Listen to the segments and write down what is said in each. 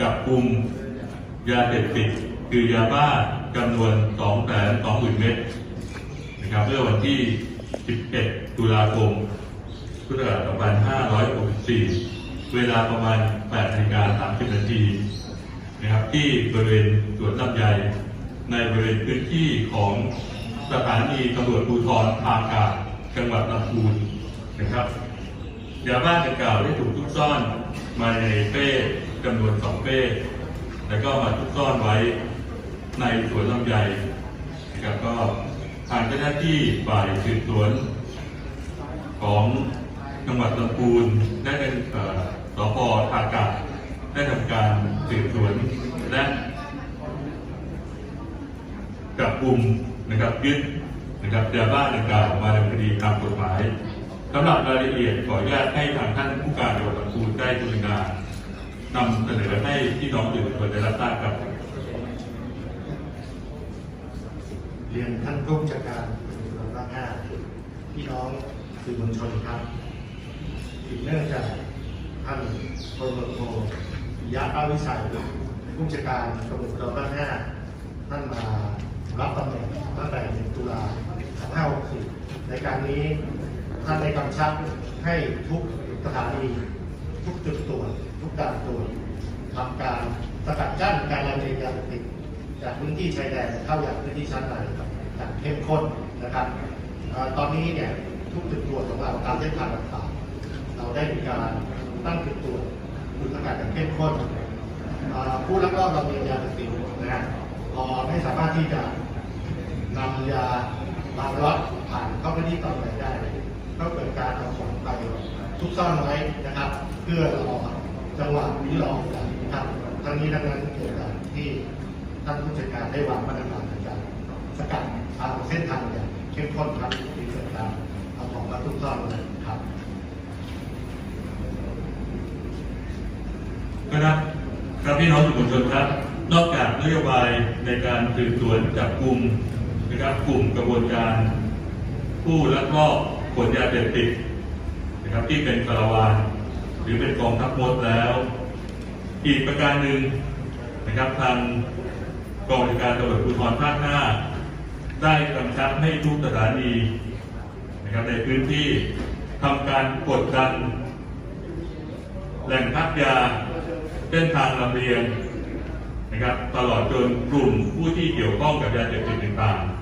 จับกลุ่มยาเสพติดคือยาบ้าจำนวน 2 2 0 0 0 0 เม็ดนะครับเมื่อวันที่ 11 ตุลาคม พุทธศักราช2564 เวลาประมาณ8นาฬิกา30 นาทีนะครับที่บริเวณสวนลำไยในบริเวณพื้นที่ของสถานีตำรวจภูธรภาคาจังหวัดลำพูนนะครับ ยาบ้าดังกล่าวได้ถูกทุกซ่อนมาในเป้จำนวนสองเป้แล้วก็มาทุกซ่อนไว้ในสวนลำไยนะครับก็ทางเจ้าหน้าที่ฝ่ายสืบสวนของจังหวัดลำพูนได้เป็นเอ่อสพทากาศได้ทำการสืบสวนและจับกลุ่มนะครับยึดนะครับยาบ้าดังกล่าวมาดำเนินคดีตามกฎหมายำหรับรายละเอียดขออนุญาตให้ทางท่านผู้การจังหวัดลำพูนได้กรุณานำเสนอให้พี่น้องสื่อมวลชนได้รับทราบครับ เรียนท่านผู้จัดการตำรวจภาคห้าพี่น้องสื่อมวลชนครับสืบเนื่องจากท่านพลเมโทยะป้าวิชัยผู้จัดการตำรวจภูธรภาคห้าท่านมารับตำแหน่งตั้งแต่1ตุลา2564ในการนี้ ท่านได้กำชับให้ทุกสถานี ทุกจุดตรวจทุกด่านตรวจทำการสกัดกั้นการลำเลียงยาเสพติดจากพื้นที่ชายแดนเข้าอย่างพื้นที่ชั้นในอย่างเข้มข้นนะครับอตอนนี้เนี่ยทุกจุดตรวจของเราตามเส้นทางต่างๆเราได้มีการตั้งจุดตรวจจุดสกัดอย่างเข้มข้นผู้ลักลอบลำเลียงยาเสพติดนะฮะพอไม่สามารถที่จะนำยาบางล็อตผ่านเข้าไปที่ต่อไปได้ ก็เกิดการเอาของไปทุกซ่อนไว้นะครับ เพื่อรอจังหวะวิลองกันนะครับทั้งนี้ทั้งนั้นเกิดจากที่ท่านผู้จัดการได้วางมาตรการในการสกัดทางเส้นทางอย่างเข้มข้นครับที่เกิดการเอาของมาทุกซ่อนเลยครับนะครับครับพี่น้องสื่อมวลชนครับ นอกจากนโยบายในการสืบสวนจับกลุ่มนะครับกลุ่มกระบวนการ ผู้ลักลอบ ขนยาเสพติดนะครับที่เป็นคาราวานหรือเป็นกองทัพมดแล้ว อีกประการหนึ่งนะครับทางกองบัญชาการตำรวจภูธรภาค5ได้กำชับให้ทุกสถานีนะครับในพื้นที่ทำการกดดัน แหล่งพักยาเส้นทางลำเลียงนะครับตลอดจนกลุ่มผู้ที่เกี่ยวข้องกับยาเสพติดต่างๆ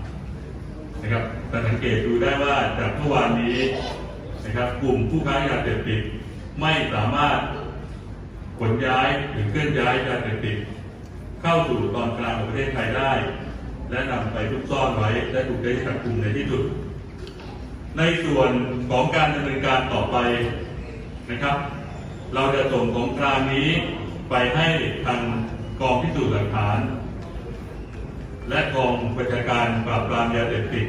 นะครับแต่สังเกตดูได้ว่าจากเมื่อวานนี้นะครับกลุ่มผู้ค้ายาเสพติดไม่สามารถขนย้ายหรือเคลื่อนย้ายยาเสพติดเข้าสู่ตอนกลางของประเทศไทยได้ และนำไปทุกซ่อนไว้และถูกได้จับกลุ่มในที่สุด ในส่วนของการดำเนินการต่อไปนะครับ เราจะส่งของกลางนี้ไปให้ทางกองพิสูจน์หลักฐาน และกองบัญชาการปราบปรามยาเสพติด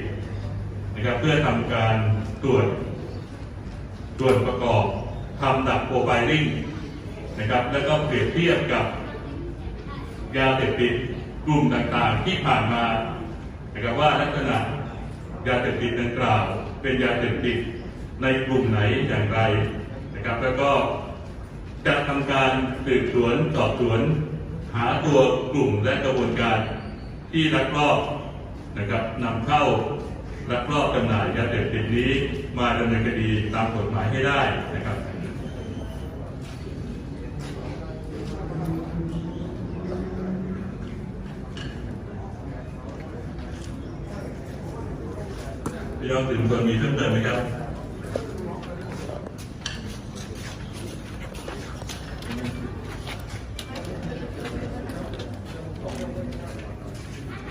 นะครับเพื่อทำการตรวจตรวจประกอบทำดักโปรไฟลิ่งนะครับแล้วก็เปรียบเทียบกับยาเสพติดกลุ่มต่างๆที่ผ่านมานะครับว่าลักษณะยาเสพติดดังกล่าว เป็นยาเสพติดในกลุ่มไหนอย่างไรนะครับแล้วก็จะทำการสืบสวนสอบสวน หาตัวกลุ่มและกระบวนการ ที่ลักลอบนะครับนำเข้าลักลอบจำหน่ายยาเสพติดนี้มาดำเนินคดีตามกฎหมายให้ได้นะครับพี่น้องสื่อวลนมีเพิ่มเติมไหมครับ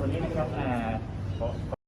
วันนี้นะครับ